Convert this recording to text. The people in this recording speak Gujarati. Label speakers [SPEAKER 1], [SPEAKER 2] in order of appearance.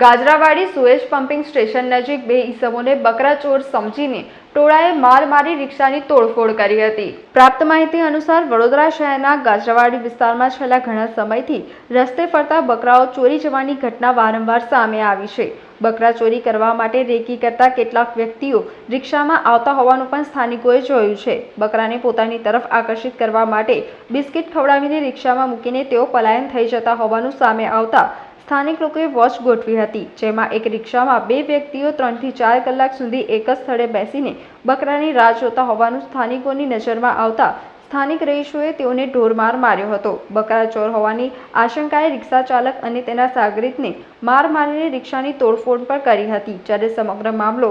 [SPEAKER 1] ગાજરાવાડી સુએજ પમ્પિંગ સ્ટેશન નજીક બે ઈસમોને બકરા ચોર સમજીને ટોળાએ માર મારી રિક્ષાની તોડફોડ કરી હતી. પ્રાપ્ત માહિતી અનુસાર વડોદરા શહેરના ગાજરાવાડી વિસ્તારમાં છેલ્લા ઘણા સમયથી રસ્તે ફરતા બકરાઓ ચોરી જવાની ઘટના વારંવાર સામે આવી છે. બકરા ચોરી કરવા માટે રેકી કરતા કેટલાક વ્યક્તિઓ રિક્ષામાં આવતા હોવાનું પણ સ્થાનિકોએ જોયું છે. બકરાને પોતાની તરફ આકર્ષિત કરવા માટે બિસ્કિટ ખવડાવીને રિક્ષામાં મૂકીને તેઓ પલાયન થઈ જતા હોવાનું સામે આવતા સ્થાનિક લોકોએ વોચ ગોઠવી હતી, જેમાં એક રિક્ષામાં બે વ્યક્તિઓ ત્રણથી ચાર કલાક સુધી એક જ સ્થળે બેસીને બકરાની રાહ જોતા હોવાનું સ્થાનિકોની નજરમાં આવતા સ્થાનિક રહીશોએ તેઓને ઢોરમાર માર્યો હતો. બકરા ચોર હોવાની આશંકાએ રિક્ષા ચાલક અને તેના સાગરીતને માર મારીને રિક્ષાની તોડફોડ પણ કરી હતી. જ્યારે સમગ્ર મામલો